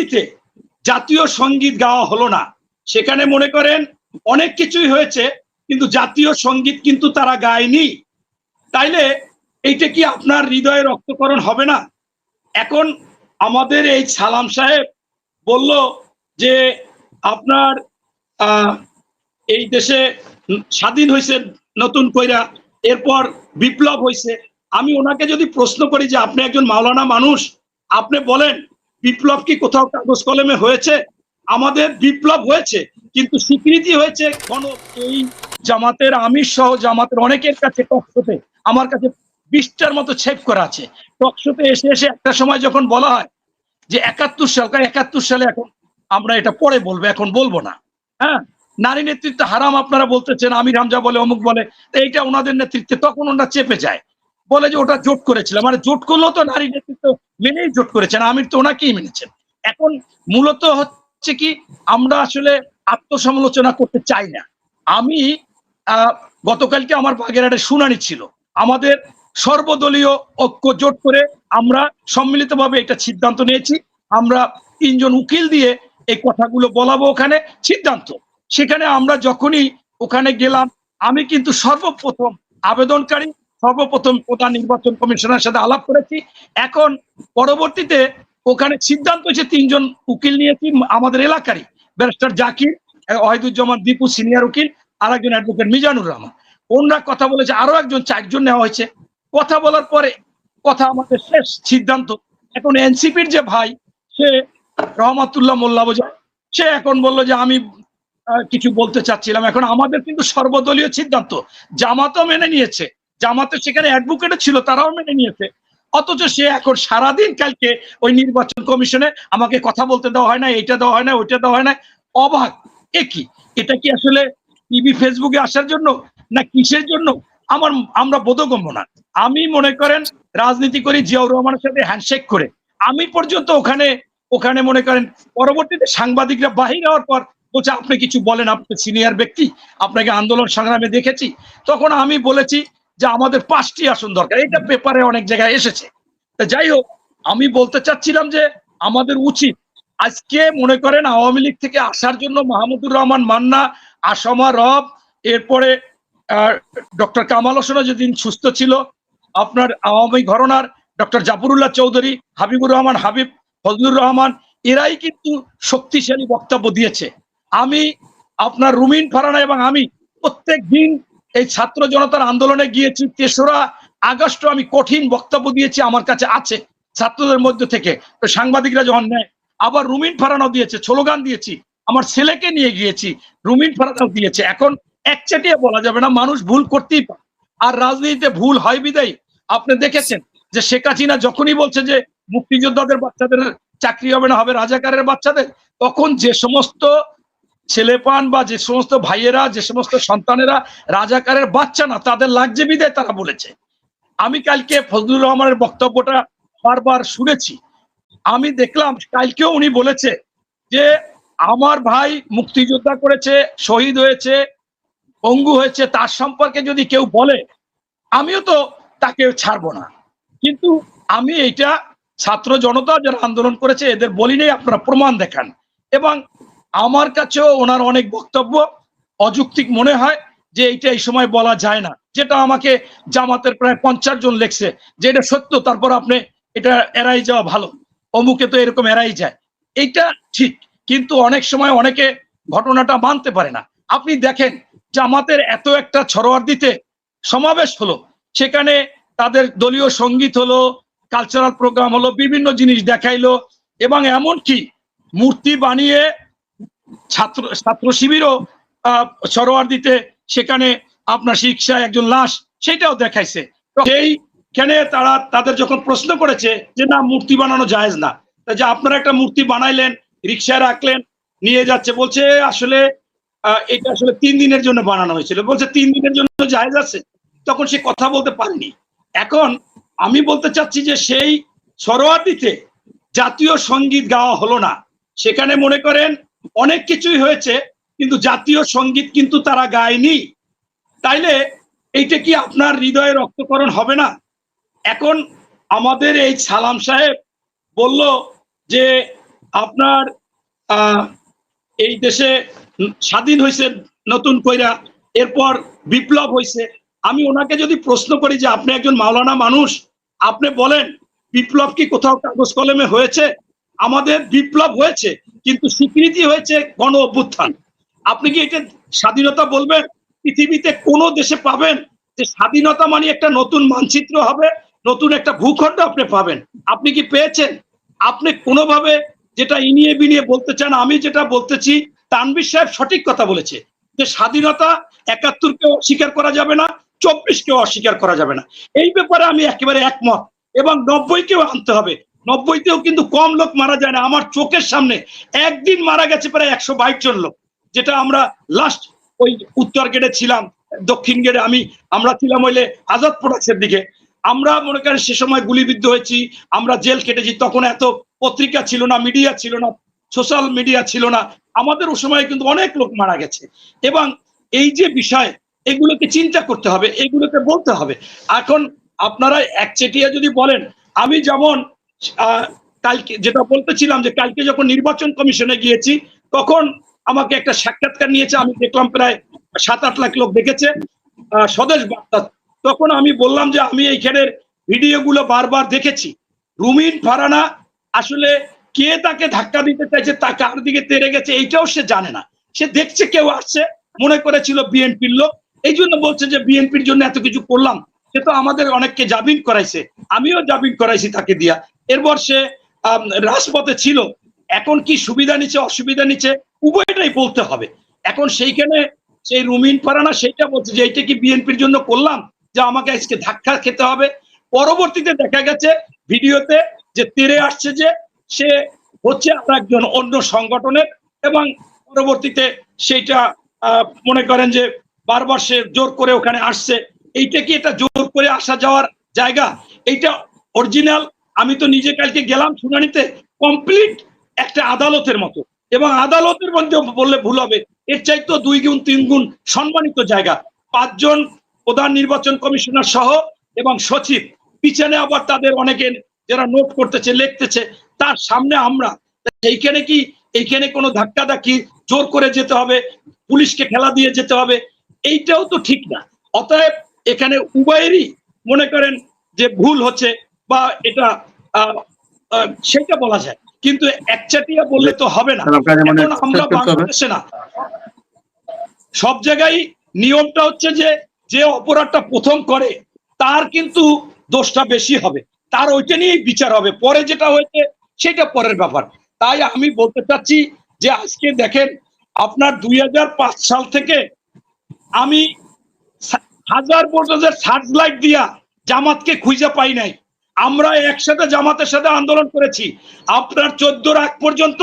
সরোয়াদিতে জাতীয় সংগীত গাওয়া হলো না। সেখানে মনে করেন অনেক কিছুই হয়েছে, কিন্তু জাতীয় সংগীত কিন্তু তারা গায়নি। তাইলে এইটা কি আপনার হৃদয়ে রক্তকরণ হবে না? এখন আমাদের এই সালাম সাহেব বলল যে আপনার এই দেশে স্বাধীন হয়েছে, নতুন কইরা এরপর বিপ্লব হয়েছে আমি ওনাকে যদি প্রশ্ন করি যে আপনি একজন মাওলানা মানুষ, আপনি বলেন বিপ্লব কি কোথাও কাগজ কলমে হয়েছে? আমাদের বিপ্লব হয়েছে, কিন্তু স্বীকৃতি হয়েছে কোন এই জামাতের আমির সহ জামাতের অনেকের কাছে টকশোতে। আমার কাছে বিশটার মতো ছেপ করা আছে। টকশোতে এসে এসে একটা সময় যখন বলা হয় যে একাত্তর সাল একাত্তর সালে এখন আমরা এটা পরে বলব, এখন বলব না। হ্যাঁ? নারী নেতৃত্ব হারাম আপনারা বলতেছেন, আমির হামজা বলে, অমুক বলে, এইটা ওনাদের নেতৃত্বে, তখন ওনারা চেপে যায়। বলে যে ওটা জোট করেছিল মানে জোট করলেও তো নারী নেতৃত্ব মেনেই জোট করেছেন, আমির তো ওনাকেই মেনেছেন। এখন মূলত হচ্ছে কি, আমরা আসলে আত্মসমালোচনা করতে চাই না। আমি গতকালকে আমার বাগেরহাটে শুনানি ছিল। আমাদের সর্বদলীয় ঐক্য জোট করে আমরা সম্মিলিতভাবে এটা সিদ্ধান্ত নিয়েছি। আমরা তিনজন উকিল দিয়ে এই কথাগুলো বলাবো ওখানে, সিদ্ধান্ত। সেখানে আমরা যখনই ওখানে গেলাম, আমি কিন্তু সর্বপ্রথম আবেদনকারী সর্বপ্রথম প্রধান নির্বাচন কমিশনের সাথে আলাপ করেছি। এখন পরবর্তীতে ওখানে সিদ্ধান্ত হয়েছে, তিনজন উকিল নিয়েছি, আমাদের এলাকারই। ব্যারিস্টার জাকির, ওয়াহিদুজ্জামান দীপু সিনিয়র উকিল আর একজন অ্যাডভোকেট মিজানুর রহমান। ওনারা কথা বলেছে আরও একজন চারজন নেওয়া হয়েছে। কথা বলার পরে কথা আমাদের শেষ সিদ্ধান্ত। এখন এনসিপির যে ভাই, সে রহমাতুল্লাহ মোল্লা বোঝা সে এখন বলল যে, আমি কিছু বলতে চাচ্ছিলাম। এখন আমাদের কিন্তু সর্বদলীয় সিদ্ধান্ত। জামাতও মেনে নিয়েছে। জামাতে সেখানে অ্যাডভোকেট ছিল, তারাও মেনে নিয়েছে। অথচ সে এখন সারাদিন কালকে ওই নির্বাচন কমিশনে আমাকে কথা বলতে দেওয়া হয় না, এইটা দেওয়া হয় না, ওইটা দেওয়া হয় না। অবাক। এ কি? এটা কি আসলে টিভি ফেসবুকে আসার জন্য না কিসের জন্য? আমার, আমরা বোধগম্য না। আমি মনে করেন রাজনীতি করি জিয়াউর রহমানের সাথে হ্যান্ডশেক করে। আমি পর্যন্ত ওখানে ওখানে মনে করেন পরবর্তীতে সাংবাদিকরা বাহির হওয়ার পর বলছে, আপনি কিছু বলেন, আপনি সিনিয়র ব্যক্তি, আপনাকে আন্দোলন সংগ্রামে দেখেছি। তখন আমি বলেছি যে আমাদের পাঁচটি আসন দরকার। এটা পেপারে অনেক জায়গায় এসেছে। যাই হোক, আমি বলতে চাচ্ছিলাম যে আমাদের উচিত আজকে মনে করেন আওয়ামী লীগ থেকে আসার জন্য মাহমুদুর রহমান মান্না, আসমা রব, এরপরে ডক্টর কামাল হোসেনও যেদিন সুস্থ ছিল, আপনার আওয়ামী ঘরনার ডক্টর জাফরুল্লাহ চৌধুরী, হাবিবুর রহমান হাবিব, ফজলুর রহমান, এরাই কিন্তু শক্তিশালী বক্তব্য দিয়েছে। আমি আপনার রুমিন ফারানা এবং আমি প্রত্যেক দিন এই ছাত্র জনতার আন্দোলনে গিয়েছি, তেসরা আগস্ট আমি কঠিন বক্তব্য দিয়েছি, আমার কাছে আছে ছাত্রদের মধ্যে থেকে। তো সাংবাদিকরা যখন নেয়, আবার রুমিন ফারানাও দিয়েছে, স্লোগান দিয়েছি। আমার ছেলেকে নিয়ে গিয়েছি, রুমিন ফারানাও দিয়েছে। এখন একচেটিয়া বলা যাবে না, মানুষ ভুল করতেই পারে। আর রাজনীতিতে ভুল হয় বিদায়। আপনি দেখেছেন যে শেখ হাসিনা যখনই বলছে যে মুক্তিযোদ্ধাদের বাচ্চাদের চাকরি হবে না, হবে রাজাকারের বাচ্চাদের, তখন যে সমস্ত ছেলে পান বা যে সমস্ত ভাইয়েরা, যে সমস্ত সন্তানেরা, রাজাকারের বাচ্চা না, তাদের লাগছে বিদায় তারা বলেছে। আমি কালকে ফজলুর রহমানের বক্তব্যটা বারবার শুনেছি। আমি দেখলাম, কালকেও উনি বলেছে যে, আমার ভাই মুক্তিযোদ্ধা করেছে, শহীদ হয়েছে, পঙ্গু হয়েছে, তার সম্পর্কে যদি কেউ বলে, আমিও তো তাকে ছাড়বো না। কিন্তু আমি এইটা ছাত্র জনতা যারা আন্দোলন করেছে, এদের বলি আপনারা প্রমাণ দেখান। এবং আমার কাছেও ওনার অনেক বক্তব্য অযৌক্তিক মনে হয় যে এইটা এই সময় বলা যায় না। যেটা আমাকে জামাতের প্রায় পঞ্চাশ জন লেখছে যে এটা সত্য, তারপর আপনি এটা এড়াই যাওয়া ভালো। অমুকে তো এরকম এড়াই যায়। এইটা ঠিক, কিন্তু অনেক সময় অনেকে ঘটনাটা মানতে পারে না। আপনি দেখেন, জামাতের এত একটা ছড়োয়ার দিতে সমাবেশ হলো, সেখানে তাদের দলীয় সংগীত হলো কালচারাল প্রোগ্রাম হলো, বিভিন্ন জিনিস দেখাইলো, এবং এমন কি মূর্তি বানিয়ে ছাত্র ছাত্র শিবিরও সরোয়ার দিতে সেখানে আপনার শিক্ষায় একজন লাশ সেটাও দেখাইছে। সেইখানে তারা, তাদের যখন প্রশ্ন করেছে যে না, মূর্তি বানানো জায়েজ না যে আপনারা একটা মূর্তি বানাইলেন, রিক্সায় রাখলেন, নিয়ে যাচ্ছে, বলছে আসলে এটা আসলে তিন দিনের জন্য বানানো হয়েছিল। বলছে, তিন দিনের জন্য জায়েজ আছে। তখন সে কথা বলতে পারেনি। এখন আমি বলতে চাচ্ছি যে সেই সরোয়াদিতে জাতীয় সংগীত গাওয়া হলো না। সেখানে মনে করেন অনেক কিছুই হয়েছে, কিন্তু জাতীয় সংগীত কিন্তু তারা গায়নি। তাইলে এইটা কি আপনার হৃদয়ে রক্তকরণ হবে না? এখন আমাদের এই সালাম সাহেব বলল যে আপনার এই দেশে স্বাধীন হয়েছে, নতুন কইরা, এরপর বিপ্লব হয়েছে আমি ওনাকে যদি প্রশ্ন করি যে আপনি একজন মাওলানা মানুষ, আপনি বলেন, বিপ্লব কি কোথাও কাগজ কলমে হয়েছে? আমাদের বিপ্লব হয়েছে, কিন্তু স্বীকৃতি হয়েছে গণ অভ্যুত্থান। আপনি কি এটা স্বাধীনতা বলবেন? পৃথিবীতে কোনো দেশে পাবেন যে স্বাধীনতা মানে একটা নতুন মানচিত্র হবে, নতুন একটা ভূখণ্ড আপনি পাবেন। আপনি কি পেয়েছেন? আপনি কোনোভাবে যেটা ইনিয়ে বিনিয়ে বলতে চান, আমি যেটা বলতেছি তানবির সাহেব সঠিক কথা বলেছে যে স্বাধীনতা একাত্তরকেও অস্বীকার করা যাবে না, চব্বিশকেও অস্বীকার করা যাবে না। এই ব্যাপারে আমি একেবারে একমত এবং নব্বইকেও আনতে হবে। নব্বইতেও কিন্তু কম লোক মারা যায় না। আমার চোখের সামনে একদিন মারা গেছে প্রায় একশো বাইশ জন লোক। যেটা আমরা লাস্ট ওই উত্তর গেটে ছিলাম, দক্ষিণ গেটে আমি, আমরা ছিলাম হইলে আজাদ প্রোডাক্টসের দিকে। আমরা মনে করেন সে সময় গুলিবিদ্ধ হয়েছি, আমরা জেল কেটেছি, তখন এত পত্রিকা ছিল না মিডিয়া ছিল না সোশ্যাল মিডিয়া ছিল না। আমাদের ও সময় কিন্তু অনেক লোক মারা গেছে। এবং এই যে বিষয়, এগুলোকে চিন্তা করতে হবে, এগুলোকে বলতে হবে। এখন আপনারা একচেটিয়া যদি বলেন, আমি যেমন কালকে যেটা বলতেছিলাম যে কালকে যখন নির্বাচন কমিশনে গিয়েছি, তখন আমাকে একটা সাক্ষাৎকার নিয়েছে, আমি দেখলাম প্রায় সাত আট লাখ লোক দেখেছে স্বদেশ বার্তা। তখন আমি বললাম যে আমি এইখানের ভিডিওগুলো বারবার দেখেছি। রুমিন ফারানা আসলে কে তাকে ধাক্কা দিতে চাইছে, তা কার দিকে তেড়ে গেছে, এইটাও সে জানে না। সে দেখছে কেউ আসছে, মনে করেছিল বিএনপির লোক। এই জন্য বলছে যে বিএনপির জন্য এত কিছু করলাম। সে তো আমাদের অনেককে জামিন করাইছে। আমিও জামিন করাইছি তাকে দিয়া। এরপর সে রাজপথে ছিল। এখন কি সুবিধা নিচ্ছে অসুবিধা নিচ্ছে উভয়টাই বলতে হবে। এখন সেইখানে সেই রুমিন ফারানা সেইটা বলছে যে, এইটা কি বিএনপির জন্য করলাম? যে আমাকে আজকে ধাক্কা খেতে হবে? পরবর্তীতে দেখা গেছে ভিডিওতে যে তেরে আসছে যে সে হচ্ছে আর একজন অন্য সংগঠনের এবং পরবর্তীতে সেইটা মনে করেন যে বারবার সে জোর করে ওখানে আসছে। এইটা কি এটা জোর করে আসা যাওয়ার জায়গা? এইটা অরিজিনাল আমি তো নিজে কালকে গেলাম শুনানিতে কমপ্লিট একটা আদালতের মতো। এবং আদালতের মধ্যে বললে ভুল হবে। এর চাইতো দুই গুণ, তিন গুণ সম্মানিত জায়গা। পাঁচজন প্রধান নির্বাচন কমিশনার সহ এবং সচিব। পিছনে আবার তাদের অনেকে যারা নোট করতেছে, লিখতেছে। তার সামনে আমরা। এইখানে কি, এইখানে কোনো ধাক্কা ধাক্কি জোর করে যেতে হবে, পুলিশকে খেলা দিয়ে যেতে হবে, এইটাও তো ঠিক না। অতএব এখানে উভয়েরই মনে করেন যে ভুল হচ্ছে বা এটা সেটা বলা যায়। কিন্তু একচাটিয়া বললে তো হবে না। আমরা বাংলাদেশে না। সব জায়গায় নিয়মটা হচ্ছে যে যে অপরাধটা প্রথম করে তার কিন্তু দোষটা বেশি হবে। তার ওইটা নিয়েই বিচার হবে। পরে যেটা হয়েছে সেটা পরের ব্যাপার। তাই আমি বলতে চাচ্ছি যে আজকে দেখেন আপনার দুই হাজার পাঁচ সাল থেকে আমি হাজার ভোল্টেজের সার্চ লাইট দিয়া জামাতকে খুঁজে পাই নাই। আমরা একসাথে জামাতের সাথে আন্দোলন করেছি। আপনার চোদ্দ আগ পর্যন্ত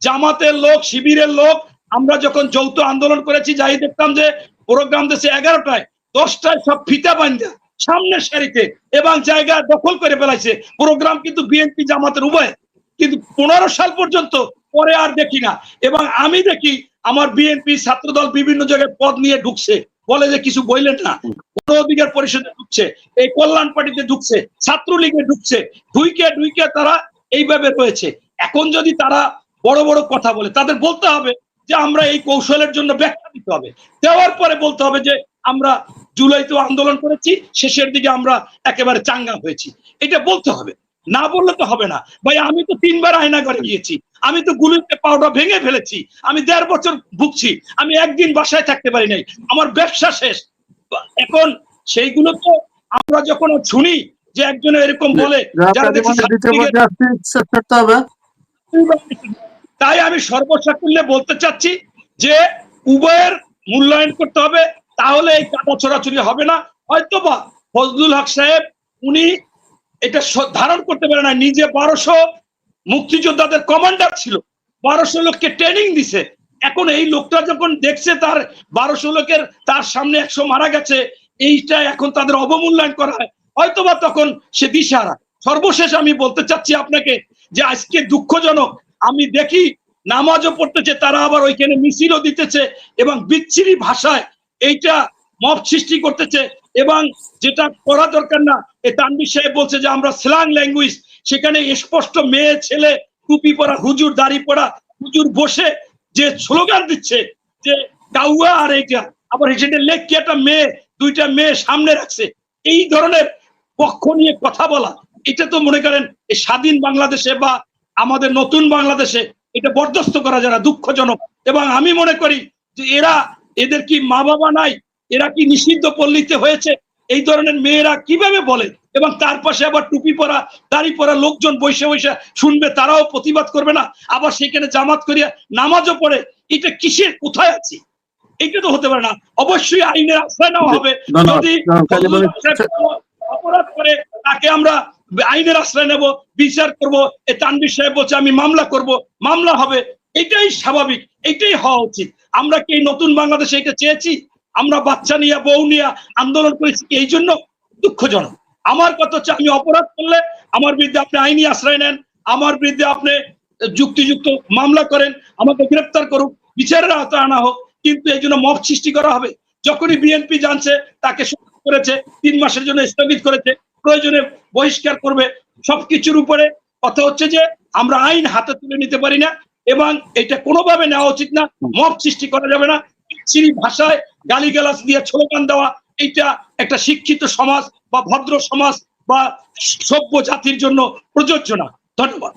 জামাতের লোক, শিবিরের লোক, আমরা যখন যৌথ আন্দোলন করেছি, যাই দেখতাম যে প্রোগ্রাম দেশে এগারোটায়, দশটায় সব ফিতা বান্ধা, সামনের সারিতে, এবং জায়গা দখল করে ফেলাইছে। প্রোগ্রাম কিন্তু বিএনপি জামাতের উভয়। কিন্তু পনেরো সাল পর্যন্ত পরে আর দেখি না। এবং আমি দেখি আমার বিএনপি ছাত্রদল বিভিন্ন জায়গায় পদ নিয়ে ঢুকছে। বলে যে কিছু বললেন না। গণ অধিকার পরিষদে ঢুকছে এই কল্যাণ পার্টিতে ঢুকছে ছাত্রলীগে ঢুকছে ঢুইকে ঢুইকে তারা এইভাবে রয়েছে। এখন যদি তারা বড় বড় কথা বলে তাদের বলতে হবে যে আমরা এই কৌশলের জন্য ব্যাখ্যা দিতে হবে। দেওয়ার পরে বলতে হবে যে আমরা জুলাইতেও আন্দোলন করেছি শেষের দিকে আমরা একেবারে চাঙ্গা হয়েছি। এটা বলতে হবে না বললে তো হবে না। ভাই আমি তো তিনবার আয়না করে গিয়েছি। আমি তো গুলিতে পাউডার ভেঙে ফেলেছি আমি দেড় বছর ভুগছি আমি একদিন বাসায় থাকতে পারি নাই আমার ব্যবসা শেষ। এখন সেইগুলো তো আমরা যখন শুনি যে একজন এরকম বলে তাই আমি সর্বসাকুল্যে বলতে চাচ্ছি যে উভয়ের মূল্যায়ন করতে হবে তাহলে এই কাটা ছড়াছড়ি হবে না। হয়তো বা ফজলুল হক সাহেব উনি এটা ধারণ করতে পারে না নিজে বারোশো মুক্তিযোদ্ধাদের কমান্ডার ছিল। বারোশো লোককে ট্রেনিং দিছে। এখন এই লোকটা যখন দেখছে তার বারোশো লোকের তার সামনে একশো মারা গেছে, এইটা এখন তাদের অবমূল্যায়ন করা হয়। হয়তোবা তখন সে দিশাহারা। সর্বশেষ আমি বলতে চাচ্ছি আপনাকে যে আজকে দুঃখজনক, আমি দেখি নামাজও পড়তেছে, তারা আবার ওইখানে মিছিলও দিতেছে এবং বিচ্ছিরি ভাষায় এইটা মব সৃষ্টি করতেছে এবং যেটা করা দরকার না, এ তানবির সাহেব বলছে যে আমরা স্ল্যাং ল্যাঙ্গুয়েজ সেখানে স্পষ্ট মেয়ে, ছেলে, টুপি পরা, হুজুর, দাড়ি পরা, হুজুর বসে যে স্লোগান দিচ্ছে যে কাউয়া আর এইটা আবার সেটা লেখকে একটা মেয়ে, দুইটা মেয়ে সামনে রাখছে। এই ধরনের পক্ষ নিয়ে কথা বলা, এটা তো মনে করেন এই স্বাধীন বাংলাদেশে বা আমাদের নতুন বাংলাদেশে এটা বরদাস্ত করা যারা দুঃখজনক। এবং আমি মনে করি যে এরা, এদের কি মা বাবা নাই? এরা কি নিষিদ্ধ পল্লীতে হয়েছে? এই ধরনের মেয়েরা কীভাবে বলে? এবং তার পাশে আবার টুপি পরা দাড়ি পরা লোকজন বসে বসে শুনবে তারাও প্রতিবাদ করবে না। আবার সেখানে জামাত করিয়া নামাজও পড়ে। এটা কিসের? কোথায় আছে? এটা তো হতে পারে না। অবশ্যই আইনের আশ্রয় নেওয়া হবে। যদি অপরাধ করে তাকে আমরা আইনের আশ্রয় নেব বিচার করব। এ তানবির সাহেব বলছে আমি মামলা করব। মামলা হবে। এটাই স্বাভাবিক। এটাই হওয়া উচিত। আমরা কি নতুন বাংলাদেশে এটা চেয়েছি? আমরা বাচ্চা নিয়ে বউ নিয়ে আন্দোলন করেছি এই জন্য দুঃখজনক। আমার কথা হচ্ছে আমি অপরাধ করলে আমার বিরুদ্ধে আপনি আইনি আশ্রয় নেন, আমার বিরুদ্ধে আপনি যুক্তিযুক্ত মামলা করেন, আমাকে গ্রেপ্তার করুক, বিচারের আওতায় আনা হোক, কিন্তু এই জন্য মব সৃষ্টি করা হবে। যখনই বিএনপি জানছে, তাকে করেছে, তিন মাসের জন্য স্থগিত করেছে, প্রয়োজনে বহিষ্কার করবে সবকিছুর উপরে। কথা হচ্ছে যে, আমরা আইন হাতে তুলে নিতে পারি না এবং এটা কোনোভাবে নেওয়া উচিত না, মব সৃষ্টি করা যাবে না। সিঁড়ি ভাষায় গালিগালাজ দিয়ে স্লোগান দেওয়া এটা একটা শিক্ষিত সমাজ বা ভদ্র সমাজ বা সভ্য জাতির জন্য প্রযোজ্য না। ধন্যবাদ।